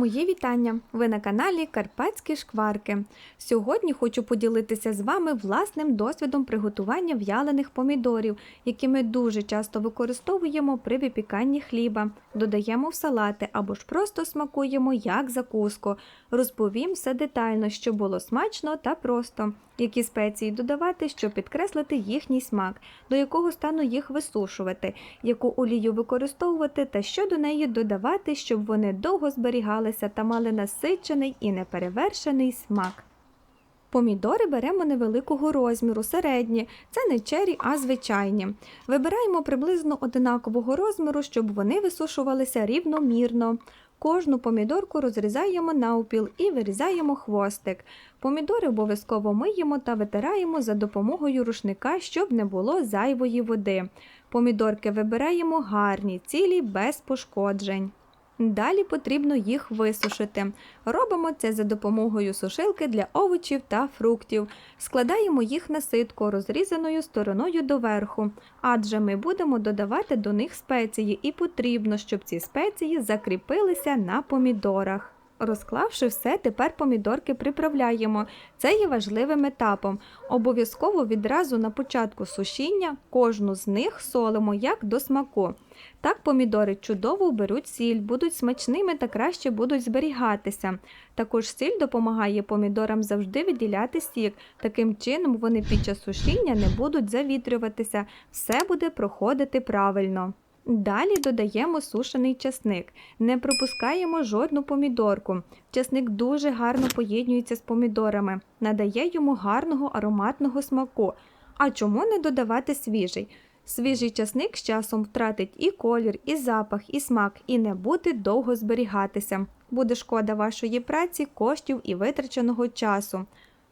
Мої вітання! Ви на каналі Карпатські Шкварки. Сьогодні хочу поділитися з вами власним досвідом приготування в'ялених помідорів, які ми дуже часто використовуємо при випіканні хліба, додаємо в салати або ж просто смакуємо як закуску. Розповім все детально, щоб було смачно та просто, які спеції додавати, щоб підкреслити їхній смак, до якого стану їх висушувати, яку олію використовувати та що до неї додавати, щоб вони довго зберігалися та мали насичений і неперевершений смак. Помідори беремо невеликого розміру, середні, це не чері, а звичайні. Вибираємо приблизно одинакового розміру, щоб вони висушувалися рівномірно. Кожну помідорку розрізаємо навпіл і вирізаємо хвостик. Помідори обов'язково миємо та витираємо за допомогою рушника, щоб не було зайвої води. Помідорки вибираємо гарні, цілі, без пошкоджень. Далі потрібно їх висушити. Робимо це за допомогою сушилки для овочів та фруктів. Складаємо їх на ситку розрізаною стороною доверху, адже ми будемо додавати до них спеції і потрібно, щоб ці спеції закріпилися на помідорах. Розклавши все, тепер помідорки приправляємо. Це є важливим етапом. Обов'язково відразу на початку сушіння кожну з них солимо як до смаку. Так помідори чудово беруть сіль, будуть смачними та краще будуть зберігатися. Також сіль допомагає помідорам завжди виділяти сік. Таким чином вони під час сушіння не будуть завітрюватися, все буде проходити правильно. Далі додаємо сушений часник. Не пропускаємо жодну помідорку. Часник дуже гарно поєднується з помідорами, надає йому гарного ароматного смаку. А чому не додавати свіжий? Свіжий часник з часом втратить і колір, і запах, і смак, і не буде довго зберігатися. Буде шкода вашої праці, коштів і витраченого часу.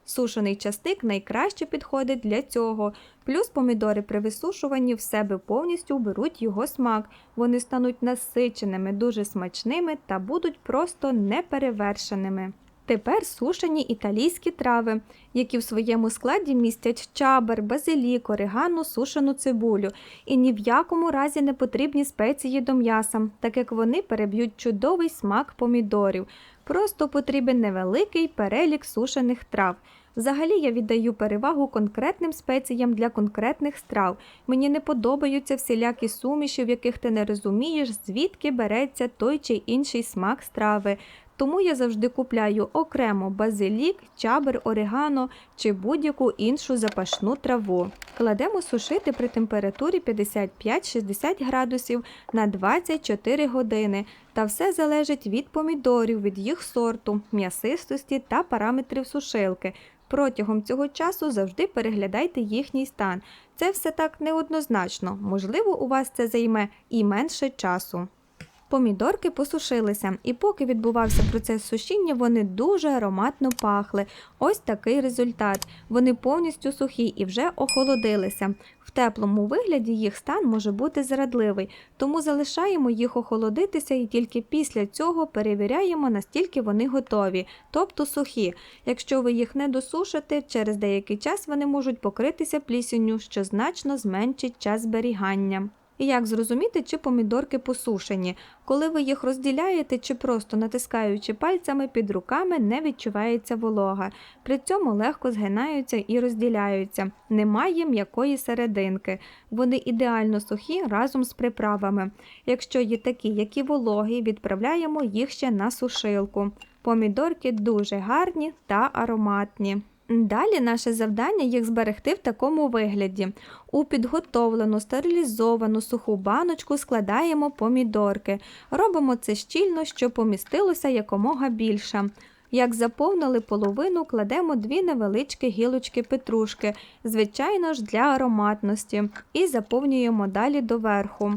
Сушений часник найкраще підходить для цього. Плюс помідори при висушуванні в себе повністю беруть його смак. Вони стануть насиченими, дуже смачними та будуть просто неперевершеними. Тепер сушені італійські трави, які в своєму складі містять чабер, базилік, орегано, сушену цибулю, і ні в якому разі не потрібні спеції до м'яса, так як вони переб'ють чудовий смак помідорів. Просто потрібен невеликий перелік сушених трав. Взагалі я віддаю перевагу конкретним спеціям для конкретних страв. Мені не подобаються всілякі суміші, в яких ти не розумієш, звідки береться той чи інший смак страви. Тому я завжди купляю окремо базилік, чабер, орегано чи будь-яку іншу запашну траву. Кладемо сушити при температурі 55-60 градусів на 24 години. Та все залежить від помідорів, від їх сорту, м'ясистості та параметрів сушилки. Протягом цього часу завжди переглядайте їхній стан. Це все так неоднозначно, можливо, у вас це займе і менше часу. Помідорки посушилися, і поки відбувався процес сушіння, вони дуже ароматно пахли. Ось такий результат. Вони повністю сухі і вже охолодилися. В теплому вигляді їх стан може бути зрадливий, тому залишаємо їх охолодитися і тільки після цього перевіряємо, настільки вони готові, тобто сухі. Якщо ви їх не досушите, через деякий час вони можуть покритися плісенню, що значно зменшить час зберігання. І як зрозуміти, чи помідорки посушені, коли ви їх розділяєте чи просто натискаючи пальцями під руками, не відчувається волога. При цьому легко згинаються і розділяються. Немає м'якої серединки. Вони ідеально сухі разом з приправами. Якщо є такі, які вологі, відправляємо їх ще на сушилку. Помідорки дуже гарні та ароматні. Далі наше завдання їх зберегти в такому вигляді. У підготовлену стерилізовану суху баночку складаємо помідорки. Робимо це щільно, щоб помістилося якомога більше. Як заповнили половину, кладемо дві невеличкі гілочки петрушки, звичайно ж для ароматності, і заповнюємо далі доверху.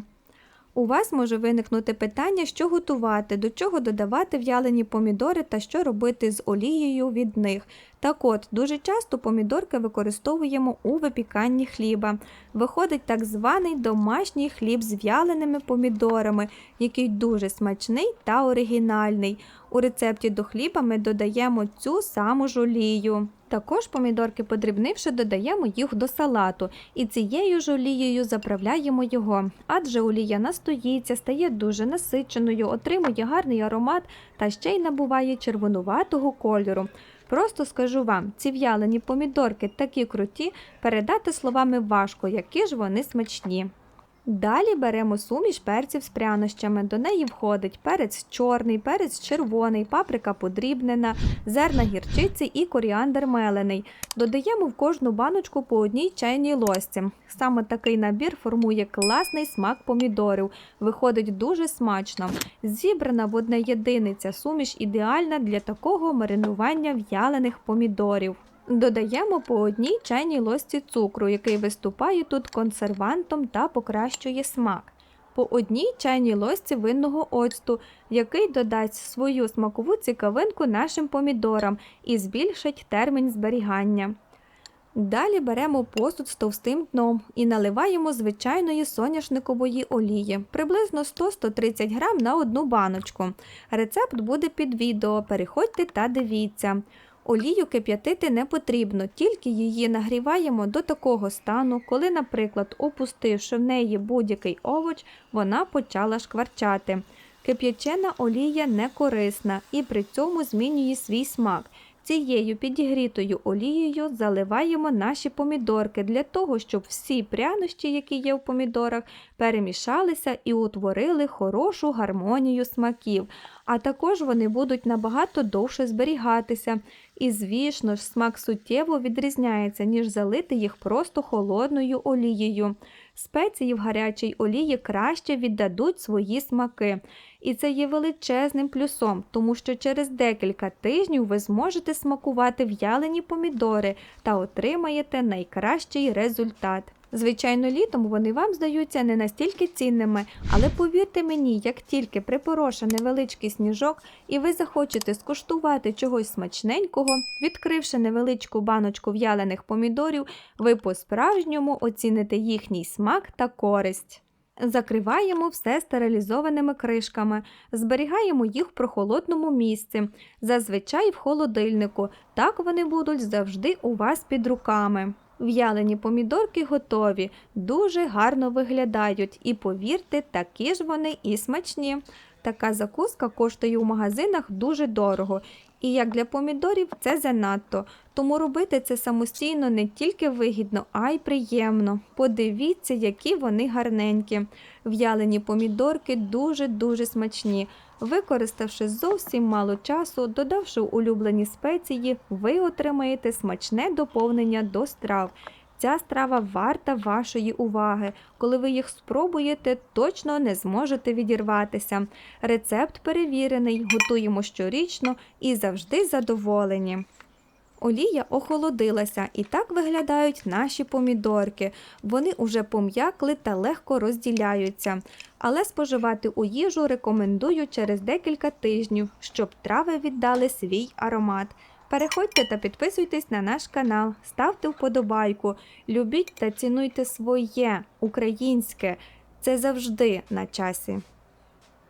У вас може виникнути питання, що готувати, до чого додавати в'ялені помідори та що робити з олією від них. Так от, дуже часто помідорки використовуємо у випіканні хліба. Виходить так званий домашній хліб з в'яленими помідорами, який дуже смачний та оригінальний. У рецепті до хліба ми додаємо цю саму ж олію. Також помідорки подрібнивши, додаємо їх до салату і цією ж олією заправляємо його, адже олія настоїться, стає дуже насиченою, отримує гарний аромат та ще й набуває червонуватого кольору. Просто скажу вам, ці в'ялені помідорки такі круті, передати словами важко, які ж вони смачні. Далі беремо суміш перців з прянощами. До неї входить перець чорний, перець червоний, паприка подрібнена, зерна гірчиці і коріандр мелений. Додаємо в кожну баночку по одній чайній ложці. Саме такий набір формує класний смак помідорів. Виходить дуже смачно. Зібрана в одне єдиниця суміш ідеальна для такого маринування в'ялених помідорів. Додаємо по одній чайній ложці цукру, який виступає тут консервантом та покращує смак. По одній чайній ложці винного оцту, який додасть свою смакову цікавинку нашим помідорам і збільшить термін зберігання. Далі беремо посуд з товстим дном і наливаємо звичайної соняшникової олії, приблизно 100-130 грам на одну баночку. Рецепт буде під відео, переходьте та дивіться. Олію кип'ятити не потрібно, тільки її нагріваємо до такого стану, коли, наприклад, опустивши в неї будь-який овоч, вона почала шкварчати. Кип'ячена олія не корисна і при цьому змінює свій смак. Цією підігрітою олією заливаємо наші помідорки для того, щоб всі прянощі, які є в помідорах, перемішалися і утворили хорошу гармонію смаків. А також вони будуть набагато довше зберігатися. І, звісно ж, смак суттєво відрізняється, ніж залити їх просто холодною олією. Спеції в гарячій олії краще віддадуть свої смаки. І це є величезним плюсом, тому що через декілька тижнів ви зможете смакувати в'ялені помідори та отримаєте найкращий результат. Звичайно, літом вони вам здаються не настільки цінними, але повірте мені, як тільки припороша невеличкий сніжок, і ви захочете скуштувати чогось смачненького, відкривши невеличку баночку в'ялених помідорів, ви по-справжньому оціните їхній смак та користь. Закриваємо все стерилізованими кришками, зберігаємо їх в прохолодному місці, зазвичай в холодильнику. Так вони будуть завжди у вас під руками. В'ялені помідорки готові, дуже гарно виглядають і, повірте, такі ж вони і смачні. Така закуска коштує у магазинах дуже дорого. І як для помідорів це занадто. Тому робити це самостійно не тільки вигідно, а й приємно. Подивіться, які вони гарненькі. В'ялені помідорки дуже-дуже смачні. Використавши зовсім мало часу, додавши улюблені спеції, ви отримаєте смачне доповнення до страв. Ця страва варта вашої уваги. Коли ви їх спробуєте, точно не зможете відірватися. Рецепт перевірений, готуємо щорічно і завжди задоволені. Олія охолодилася, і так виглядають наші помідорки. Вони уже пом'якли та легко розділяються. Але споживати у їжу рекомендую через декілька тижнів, щоб трави віддали свій аромат. Переходьте та підписуйтесь на наш канал, ставте вподобайку, любіть та цінуйте своє українське. Це завжди на часі.